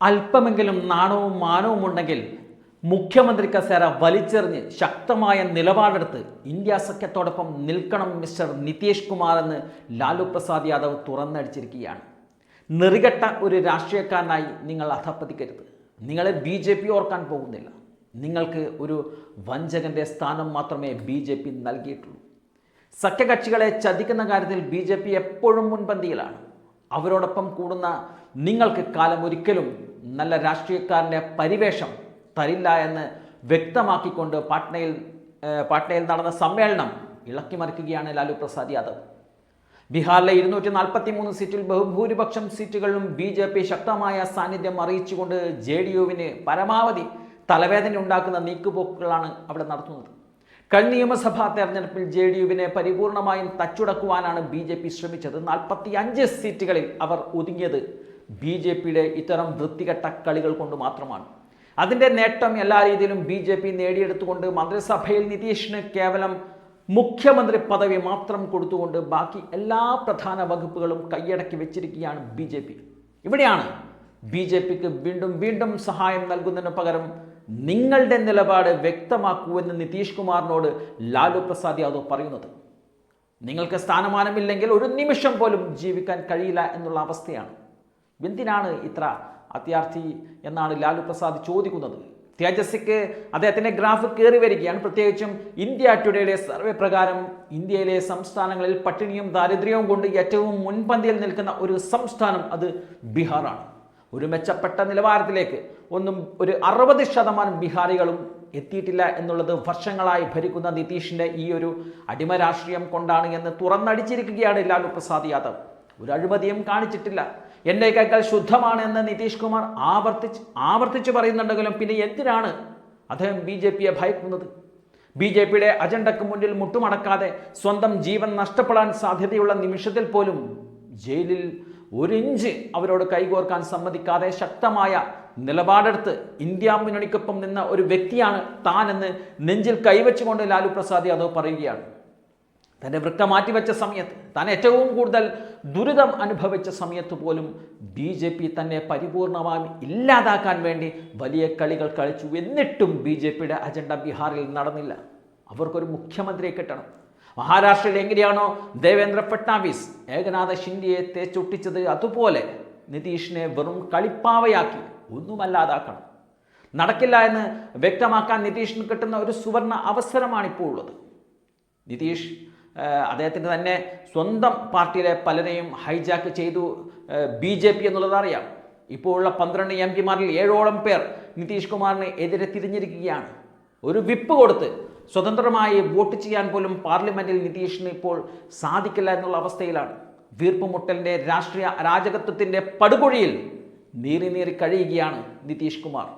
അല്പമെങ്കിലും നാണവും മാനവും ഉണ്ടെങ്കിൽ മുഖ്യമന്ത്രി കസേര വലിച്ചെറിഞ്ഞ് ശക്തമായ നിലപാടെടുത്ത് ഇന്ത്യ സഖ്യത്തോടൊപ്പം നിൽക്കണം മിസ്റ്റർ നിതീഷ് കുമാർ എന്ന് ലാലു പ്രസാദ് യാദവ് തുറന്നടിച്ചിരിക്കുകയാണ്. നെറികെട്ട ഒരു രാഷ്ട്രീയക്കാരനായി നിങ്ങൾ അധപ്പതിക്കരുത് നിങ്ങളെ ബി ജെ പി ഓർക്കാൻ പോകുന്നില്ല. നിങ്ങൾക്ക് ഒരു വഞ്ചകന്റെ സ്ഥാനം മാത്രമേ ബി ജെ പി നൽകിയിട്ടുള്ളൂ. സഖ്യകക്ഷികളെ ചതിക്കുന്ന കാര്യത്തിൽ ബി ജെ പി എപ്പോഴും മുൻപന്തിയിലാണ്. അവരോടൊപ്പം കൂടുന്ന നിങ്ങൾക്ക് കാലം ഒരിക്കലും നല്ല രാഷ്ട്രീയക്കാരന്റെ പരിവേഷം തരില്ല എന്ന് വ്യക്തമാക്കിക്കൊണ്ട് പാട്നയിൽ പാട്നയിൽ നടന്ന സമ്മേളനം ഇളക്കിമറിക്കുകയാണ് ലാലു പ്രസാദ് യാദവ്. ബീഹാറിലെ ഇരുന്നൂറ്റി നാൽപ്പത്തി മൂന്ന് സീറ്റിൽ ബഹുഭൂരിപക്ഷം സീറ്റുകളിലും ബി ജെ പി ശക്തമായ സാന്നിധ്യം അറിയിച്ചുകൊണ്ട് ജെ ഡി യുവിന് പരമാവധി തലവേദന ഉണ്ടാക്കുന്ന നീക്കുപോക്കുകളാണ് അവിടെ നടത്തുന്നത്. കഴിഞ്ഞ നിയമസഭാ തെരഞ്ഞെടുപ്പിൽ ജെ ഡി യുവിനെ പരിപൂർണമായും തച്ചുടക്കുവാനാണ് ബി ജെ പി ശ്രമിച്ചത്. നാൽപ്പത്തി അഞ്ച് സീറ്റുകളിൽ അവർ ഒതുങ്ങിയത് ബി ജെ പിയുടെ ഇത്തരം വൃത്തികെട്ട കളികൾ കൊണ്ട് മാത്രമാണ്. അതിന്റെ നേട്ടം എല്ലാ രീതിയിലും ബി ജെ പി നേടിയെടുത്തുകൊണ്ട് മന്ത്രിസഭയിൽ നിതീഷിന് കേവലം മുഖ്യമന്ത്രി പദവി മാത്രം കൊടുത്തുകൊണ്ട് ബാക്കി എല്ലാ പ്രധാന വകുപ്പുകളും കൈയടക്കി വെച്ചിരിക്കുകയാണ് ബി ജെ പി. ഇവിടെയാണ് ബി ജെ പിക്ക് വീണ്ടും വീണ്ടും സഹായം നൽകുന്നതിന് പകരം നിങ്ങളുടെ നിലപാട് വ്യക്തമാക്കൂ എന്ന് നിതീഷ് കുമാറിനോട് ലാലു പ്രസാദ് യാദവ് പറയുന്നത്. നിങ്ങൾക്ക് സ്ഥാനമാനമില്ലെങ്കിൽ ഒരു നിമിഷം പോലും ജീവിക്കാൻ കഴിയില്ല എന്നുള്ള അവസ്ഥയാണ്. എന്തിനാണ് ഇത്ര അത്യാർത്ഥി എന്നാണ് ലാലു പ്രസാദ് ചോദിക്കുന്നത്. തേജസ്സിക്ക് അദ്ദേഹത്തിന്റെ ഗ്രാഫ് കയറി വരികയാണ്. പ്രത്യേകിച്ചും ഇന്ത്യ ടുഡേയുടെ സർവേ പ്രകാരം ഇന്ത്യയിലെ സംസ്ഥാനങ്ങളിൽ പട്ടിണിയും ദാരിദ്ര്യവും കൊണ്ട് ഏറ്റവും മുൻപന്തിയിൽ നിൽക്കുന്ന ഒരു സംസ്ഥാനം അത് ബീഹാറാണ്. ഒരു മെച്ചപ്പെട്ട നിലവാരത്തിലേക്ക് ഒന്നും ഒരു അറുപത് ശതമാനം ബിഹാരികളും എത്തിയിട്ടില്ല എന്നുള്ളത് വർഷങ്ങളായി ഭരിക്കുന്ന നിതീഷിന്റെ ഈ ഒരു അടിമ രാഷ്ട്രീയം കൊണ്ടാണ് എന്ന് തുറന്നടിച്ചിരിക്കുകയാണ് ലാലു പ്രസാദ് യാദവ്. ഒരു അഴിമതിയും കാണിച്ചിട്ടില്ല. എന്റെ കൈകൾ ശുദ്ധമാണ് എന്ന് നിതീഷ് കുമാർ ആവർത്തിച്ച് ആവർത്തിച്ച് പറയുന്നുണ്ടെങ്കിലും പിന്നെ എന്തിനാണ് അദ്ദേഹം ബി ജെ പിയെ ഭയക്കുന്നത്? ബി ജെ പിയുടെ അജണ്ടയ്ക്ക് മുന്നിൽ മുട്ടുമടക്കാതെ സ്വന്തം ജീവൻ നഷ്ടപ്പെടാൻ സാധ്യതയുള്ള നിമിഷത്തിൽ പോലും ജയിലിൽ ഒരു ഇഞ്ച് അവരോട് കൈകോർക്കാൻ സമ്മതിക്കാതെ ശക്തമായ നിലപാടെടുത്ത് ഇന്ത്യ മുന്നണിക്കൊപ്പം നിന്ന ഒരു വ്യക്തിയാണ് താനെന്ന് നെഞ്ചിൽ കൈവച്ചുകൊണ്ട് ലാലു പ്രസാദ് യാദവ് പറയുകയാണ്. തന്റെ വൃക്ക മാറ്റിവെച്ച സമയത്ത് താൻ ഏറ്റവും കൂടുതൽ ദുരിതം അനുഭവിച്ച സമയത്ത് പോലും ബി ജെ പി തന്നെ പരിപൂർണമായും ഇല്ലാതാക്കാൻ വേണ്ടി വലിയ കളികൾ കളിച്ചു. എന്നിട്ടും ബി ജെ പിയുടെ അജണ്ട ബീഹാറിൽ നടന്നില്ല. അവർക്കൊരു മുഖ്യമന്ത്രിയെ കിട്ടണം. മഹാരാഷ്ട്രയിൽ എങ്ങനെയാണോ ദേവേന്ദ്ര ഫട്നാവിസ് ഏകനാഥ ഷിൻഡിയെ തേച്ചൊട്ടിച്ചത് അതുപോലെ നിതീഷിനെ വെറും കളിപ്പാവയാക്കി ഒന്നുമല്ലാതാക്കണം. നടക്കില്ല എന്ന് വ്യക്തമാക്കാൻ നിതീഷിന് കിട്ടുന്ന ഒരു സുവർണ അവസരമാണിപ്പോൾ ഉള്ളത് നിതീഷ് അദ്ദേഹത്തിന്റെ തന്നെ സ്വന്തം പാർട്ടിയിലെ പലരെയും ഹൈജാക്ക് ചെയ്തു ബി ജെ പി എന്നുള്ളത് അറിയാം. ഉള്ള പന്ത്രണ്ട് എം പിമാരിൽ ഏഴോളം പേർ നിതീഷ് കുമാറിന് എതിരെ തിരിഞ്ഞിരിക്കുകയാണ്. ഒരു വിപ്പ് കൊടുത്ത് സ്വതന്ത്രമായി വോട്ട് ചെയ്യാൻ പോലും പാർലമെന്റിൽ നിതീഷിന് ഇപ്പോൾ സാധിക്കില്ല എന്നുള്ള അവസ്ഥയിലാണ്. വീർപ്പുമുട്ടലിന്റെ രാഷ്ട്രീയ അരാജകത്വത്തിന്റെ പടുകുഴിയിൽ നീറി നീറി കഴിയുകയാണ് നിതീഷ് കുമാർ.